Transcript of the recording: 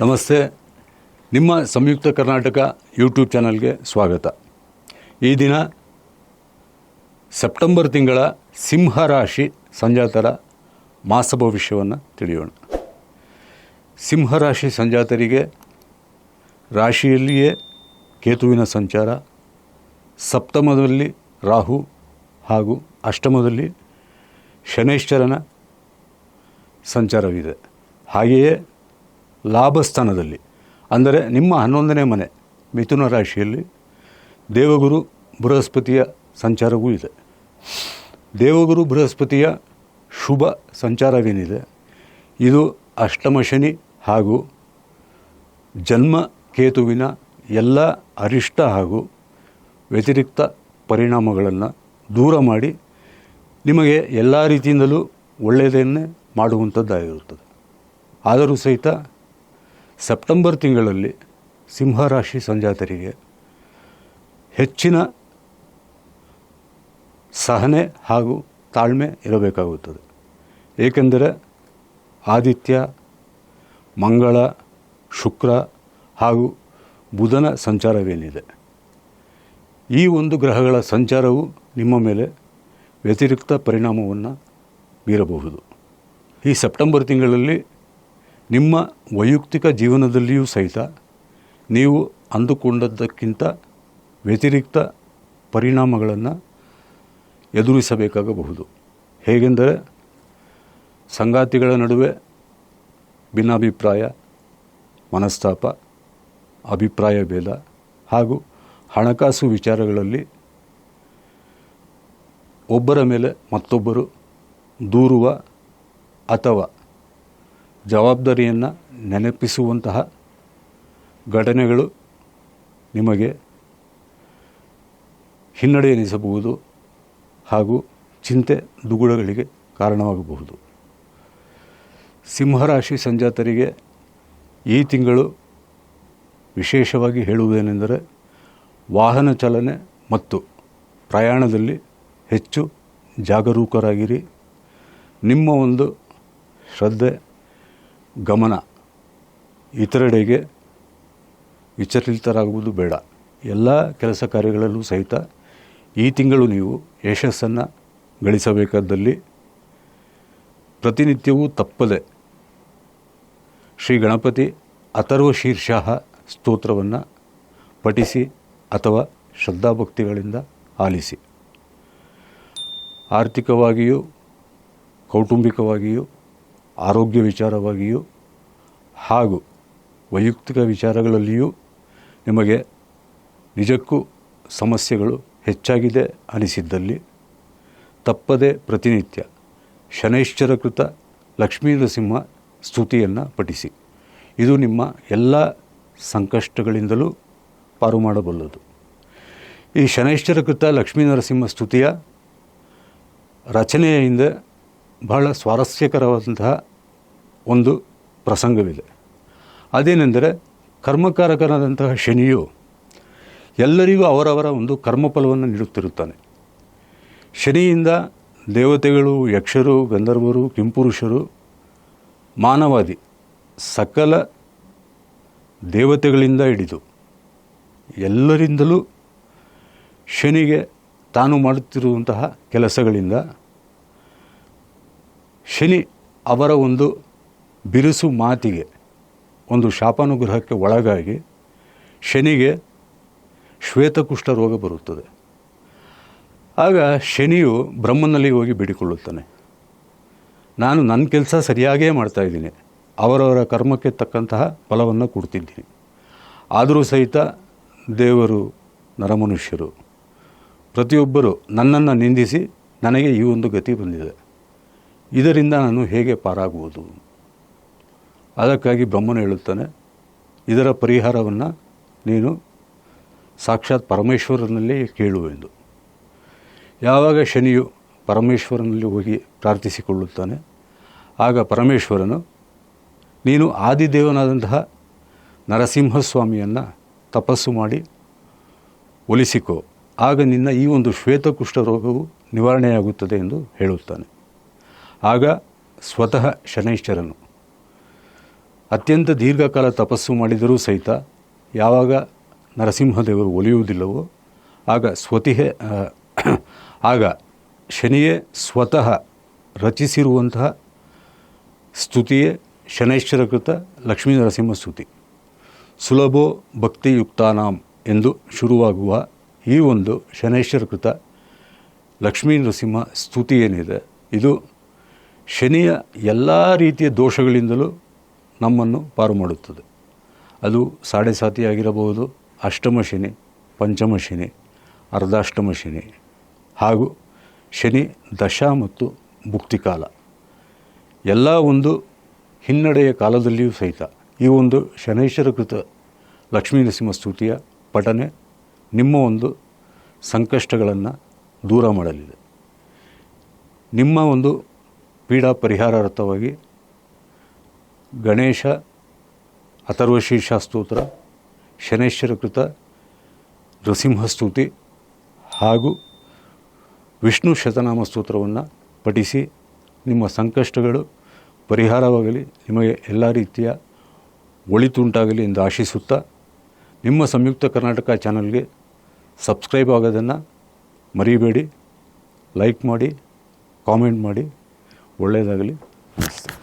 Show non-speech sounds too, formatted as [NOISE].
ನಮಸ್ತೆ. ನಿಮ್ಮ ಸಂಯುಕ್ತ ಕರ್ನಾಟಕ ಯೂಟ್ಯೂಬ್ ಚಾನಲ್ಗೆ ಸ್ವಾಗತ. ಈ ದಿನ ಸೆಪ್ಟೆಂಬರ್ ತಿಂಗಳ ಸಿಂಹ ರಾಶಿ ಸಂಜಾತರ ಮಾಸ ಭವಿಷ್ಯವನ್ನು ತಿಳಿಯೋಣ. ಸಿಂಹ ರಾಶಿ ಸಂಜಾತರಿಗೆ ರಾಶಿಯಲ್ಲಿಯೇ ಕೇತುವಿನ ಸಂಚಾರ, ಸಪ್ತಮದಲ್ಲಿ ರಾಹು ಹಾಗೂ ಅಷ್ಟಮದಲ್ಲಿ ಶನೈಶ್ಚರನ ಸಂಚಾರವಿದೆ. ಹಾಗೆಯೇ ಲಾಭಸ್ಥಾನದಲ್ಲಿ. ಅಂದರೆ ನಿಮ್ಮ ಹನ್ನೊಂದನೇ ಮನೆ ಮಿಥುನ ರಾಶಿಯಲ್ಲಿ ದೇವಗುರು ಬೃಹಸ್ಪತಿಯ ಸಂಚಾರವೂ ಇದೆ. ದೇವಗುರು ಬೃಹಸ್ಪತಿಯ ಶುಭ ಸಂಚಾರವೇನಿದೆ? ಇದು ಅಷ್ಟಮ ಶನಿ ಹಾಗೂ ಜನ್ಮ ಕೇತುವಿನ ಎಲ್ಲ ಅರಿಷ್ಟ ಹಾಗೂ ವ್ಯತಿರಿಕ್ತ ಪರಿಣಾಮಗಳನ್ನು ದೂರ ಮಾಡಿ ನಿಮಗೆ ಎಲ್ಲ ರೀತಿಯಿಂದಲೂ ಒಳ್ಳೆಯದನ್ನೇ ಮಾಡುವಂಥದ್ದಾಗಿರುತ್ತದೆ. ಆದರೂ ಸಹಿತ ಸೆಪ್ಟೆಂಬರ್ ತಿಂಗಳಲ್ಲಿ ಸಿಂಹರಾಶಿ ಸಂಜಾತರಿಗೆ ಹೆಚ್ಚಿನ ಸಹನೆ ಹಾಗೂ ತಾಳ್ಮೆ ಇರಬೇಕಾಗುತ್ತದೆ. ಏಕೆಂದರೆ ಆದಿತ್ಯ, ಮಂಗಳ, ಶುಕ್ರ ಹಾಗೂ ಬುಧನ ಸಂಚಾರವೇನಿದೆ. ಈ ಒಂದು ಗ್ರಹಗಳ ಸಂಚಾರವು ನಿಮ್ಮ ಮೇಲೆ ವ್ಯತಿರಿಕ್ತ ಪರಿಣಾಮವನ್ನು ಬೀರಬಹುದು. ಈ ಸೆಪ್ಟೆಂಬರ್ ತಿಂಗಳಲ್ಲಿ ನಿಮ್ಮ ವೈಯಕ್ತಿಕ ಜೀವನದಲ್ಲಿಯೂ ಸಹಿತ ನೀವು ಅಂದುಕೊಂಡದ್ದಕ್ಕಿಂತ ವ್ಯತಿರಿಕ್ತ ಪರಿಣಾಮಗಳನ್ನು ಎದುರಿಸಬೇಕಾಗಬಹುದು. ಹೇಗೆಂದರೆ ಸಂಗಾತಿಗಳ ನಡುವೆ ಭಿನ್ನಾಭಿಪ್ರಾಯ, ಮನಸ್ತಾಪ, ಅಭಿಪ್ರಾಯ ಭೇದ ಹಾಗೂ ಹಣಕಾಸು ವಿಚಾರಗಳಲ್ಲಿ ಒಬ್ಬರ ಮೇಲೆ ಮತ್ತೊಬ್ಬರು ದೂರುವ ಅಥವಾ ಜವಾಬ್ದಾರಿಯನ್ನು ನೆನಪಿಸುವಂತಹ ಘಟನೆಗಳು ನಿಮಗೆ ಹಿನ್ನಡೆ ಎನಿಸಬಹುದು ಹಾಗೂ ಚಿಂತೆ ದುಗುಡಗಳಿಗೆ ಕಾರಣವಾಗಬಹುದು. ಸಿಂಹರಾಶಿ ಸಂಜಾತರಿಗೆ ಈ ತಿಂಗಳು ವಿಶೇಷವಾಗಿ ಹೇಳುವುದೇನೆಂದರೆ ವಾಹನ ಚಲನೆ ಮತ್ತು ಪ್ರಯಾಣದಲ್ಲಿ ಹೆಚ್ಚು ಜಾಗರೂಕರಾಗಿರಿ. ನಿಮ್ಮ ಒಂದು ಶ್ರದ್ಧೆ ಗಮನ ಇತರೆಡೆಗೆ ವಿಚಲಿತರಾಗುವುದು ಬೇಡ. ಎಲ್ಲ ಕೆಲಸ ಕಾರ್ಯಗಳಲ್ಲೂ ಸಹಿತ ಈ ತಿಂಗಳು ನೀವು ಯಶಸ್ಸನ್ನು ಗಳಿಸಬೇಕಾದಲ್ಲಿ ಪ್ರತಿನಿತ್ಯವೂ ತಪ್ಪದೆ ಶ್ರೀ ಗಣಪತಿ ಅಥರ್ವ ಶೀರ್ಷಾಹ ಸ್ತೋತ್ರವನ್ನು ಪಠಿಸಿ ಅಥವಾ ಶ್ರದ್ಧಾಭಕ್ತಿಗಳಿಂದ ಆಲಿಸಿ. ಆರ್ಥಿಕವಾಗಿಯೂ ಕೌಟುಂಬಿಕವಾಗಿಯೂ ಆರೋಗ್ಯ ವಿಚಾರವಾಗಿಯೂ ಹಾಗೂ ವೈಯಕ್ತಿಕ ವಿಚಾರಗಳಲ್ಲಿಯೂ ನಿಮಗೆ ನಿಜಕ್ಕೂ ಸಮಸ್ಯೆಗಳು ಹೆಚ್ಚಾಗಿದೆ ಅನಿಸಿದ್ದಲ್ಲಿ ತಪ್ಪದೆ ಪ್ರತಿನಿತ್ಯ ಶನೈಶ್ಚರಕೃತ ಲಕ್ಷ್ಮೀ ನರಸಿಂಹ ಸ್ತುತಿಯನ್ನು ಪಠಿಸಿ. ಇದು ನಿಮ್ಮ ಎಲ್ಲ ಸಂಕಷ್ಟಗಳಿಂದಲೂ ಪಾರು ಮಾಡಬಲ್ಲದು. ಈ ಶನೈಶ್ಚರಕೃತ ಲಕ್ಷ್ಮೀ ನರಸಿಂಹ ಸ್ತುತಿಯ ರಚನೆಯ ಹಿಂದೆ ಬಹಳ ಸ್ವಾರಸ್ಯಕರವಾದಂತಹ ಒಂದು ಪ್ರಸಂಗವಿದೆ. ಅದೇನೆಂದರೆ ಕರ್ಮಕಾರಕನಾದಂತಹ ಶನಿಯು ಎಲ್ಲರಿಗೂ ಅವರವರ ಒಂದು ಕರ್ಮಫಲವನ್ನು ನೀಡುತ್ತಿರುತ್ತಾನೆ. ಶನಿಯಿಂದ ದೇವತೆಗಳು, ಯಕ್ಷರು, ಗಂಧರ್ವರು, ಕಿಂಪುರುಷರು, ಮಾನವಾದಿ ಸಕಲ ದೇವತೆಗಳಿಂದ ಹಿಡಿದು ಎಲ್ಲರಿಂದಲೂ ಶನಿಗೆ ತಾನು ಮಾಡುತ್ತಿರುವಂತಹ ಕೆಲಸಗಳಿಂದ ಶನಿ ಅವರ ಒಂದು ಬಿರುಸು ಮಾತಿಗೆ, ಒಂದು ಶಾಪಾನುಗ್ರಹಕ್ಕೆ ಒಳಗಾಗಿ ಶನಿಗೆ ಶ್ವೇತಕುಷ್ಠ ರೋಗ ಬರುತ್ತದೆ. ಆಗ ಶನಿಯು ಬ್ರಹ್ಮನಲ್ಲಿ ಹೋಗಿ ಬಿಡಿಕೊಳ್ಳುತ್ತಾನೆ. ನಾನು ನನ್ನ ಕೆಲಸ ಸರಿಯಾಗೇ ಮಾಡ್ತಾಯಿದ್ದೀನಿ ಅವರವರ ಕರ್ಮಕ್ಕೆ ತಕ್ಕಂತಹ ಫಲವನ್ನು ಕೊಡ್ತಿದ್ದೀನಿ. ಆದರೂ ಸಹಿತ ದೇವರು ನರಮನುಷ್ಯರು, ಪ್ರತಿಯೊಬ್ಬರು ನನ್ನನ್ನು ನಿಂದಿಸಿ ನನಗೆ ಈ ಒಂದು ಗತಿ ಬಂದಿದೆ. ಇದರಿಂದ ನಾನು ಹೇಗೆ ಪಾರಾಗುವುದು? ಅದಕ್ಕಾಗಿ ಬ್ರಹ್ಮನು ಹೇಳುತ್ತಾನೆ, ಇದರ ಪರಿಹಾರವನ್ನು ನೀನು ಸಾಕ್ಷಾತ್ ಪರಮೇಶ್ವರನಲ್ಲಿ ಕೇಳುವೆಂದು ಯಾವಾಗ ಶನಿಯು ಪರಮೇಶ್ವರನಲ್ಲಿ ಹೋಗಿ ಪ್ರಾರ್ಥಿಸಿಕೊಳ್ಳುತ್ತಾನೆ, ಆಗ ಪರಮೇಶ್ವರನು, ನೀನು ಆದಿದೇವನಾದಂತಹ ನರಸಿಂಹಸ್ವಾಮಿಯನ್ನು ತಪಸ್ಸು ಮಾಡಿ ಒಲಿಸಿಕೋ, ಆಗ ನಿನ್ನ ಈ ಒಂದು ಶ್ವೇತಕುಷ್ಠ ರೋಗವು ನಿವಾರಣೆಯಾಗುತ್ತದೆ ಎಂದು ಹೇಳುತ್ತಾನೆ. ಆಗ ಸ್ವತಃ ಶನೈಶ್ಚರನು. ಅತ್ಯಂತ ದೀರ್ಘಕಾಲ ತಪಸ್ಸು ಮಾಡಿದರೂ ಸಹಿತ ಯಾವಾಗ ನರಸಿಂಹದೇವರು ಒಲಿಯುವುದಿಲ್ಲವೋ, ಆಗ ಸ್ವತಿಹೆ [CLEARS THROAT] ಆಗ ಶನಿಯೇ ಸ್ವತಃ ರಚಿಸಿರುವಂತಹ ಸ್ತುತಿಯೇ ಶನೈಶ್ವರಕೃತ ಲಕ್ಷ್ಮೀ ನರಸಿಂಹ ಸ್ತುತಿ. ಸುಲಭೋ ಭಕ್ತಿಯುಕ್ತಾನಾಂ ಎಂದು ಶುರುವಾಗುವ ಈ ಒಂದು ಶನೈಶ್ವರಕೃತ ಲಕ್ಷ್ಮೀ ನರಸಿಂಹ ಸ್ತುತಿ ಏನಿದೆ, ಇದು ಶನಿಯ ಎಲ್ಲ ರೀತಿಯ ದೋಷಗಳಿಂದಲೂ ನಮ್ಮನ್ನು ಪಾರು ಮಾಡುತ್ತದೆ. ಅದು ಸಾಡೆ ಸಾತಿ ಆಗಿರಬಹುದು, ಅಷ್ಟಮ ಶನಿ, ಪಂಚಮ ಶನಿ, ಅರ್ಧಾಷ್ಟಮ ಶನಿ, ಹಾಗೂ ಶನಿ ದಶ ಮತ್ತು ಭುಕ್ತಿಕಾಲ ಎಲ್ಲ ಒಂದು ಹಿನ್ನಡೆಯ ಕಾಲದಲ್ಲಿಯೂ ಸಹಿತ ಈ ಒಂದು ಶನೈಶ್ವರಕೃತ ಲಕ್ಷ್ಮೀ ನರಸಿಂಹ ಸ್ತುತಿಯ ಪಠನೆ ನಿಮ್ಮ ಒಂದು ಸಂಕಷ್ಟಗಳನ್ನು ದೂರ ಮಾಡಲಿದೆ. ನಿಮ್ಮ ಒಂದು ಪೀಡಾ ಪರಿಹಾರಾರ್ಥವಾಗಿ ಗಣೇಶ ಅಥರ್ವಶೀರ್ಷ ಸ್ತೋತ್ರ ಶನೈಶ್ವರಕೃತ ನೃಸಿಂಹಸ್ತುತಿ ಹಾಗೂ ವಿಷ್ಣು ಶತನಾಮ ಸ್ತೋತ್ರವನ್ನು ಪಠಿಸಿ ನಿಮ್ಮ ಸಂಕಷ್ಟಗಳು ಪರಿಹಾರವಾಗಲಿ, ನಿಮಗೆ ಎಲ್ಲ ರೀತಿಯ ಒಳಿತುಂಟಾಗಲಿ ಎಂದು ಆಶಿಸುತ್ತಾ ನಿಮ್ಮ ಸಂಯುಕ್ತ ಕರ್ನಾಟಕ ಚಾನಲ್ಗೆ ಸಬ್ಸ್ಕ್ರೈಬ್ ಆಗೋದನ್ನು ಮರಿಬೇಡಿ, ಲೈಕ್ ಮಾಡಿ, ಕಾಮೆಂಟ್ ಮಾಡಿ. ಒಳ್ಳೆಯದಾಗಲಿ ನಮಸ್ತೆ.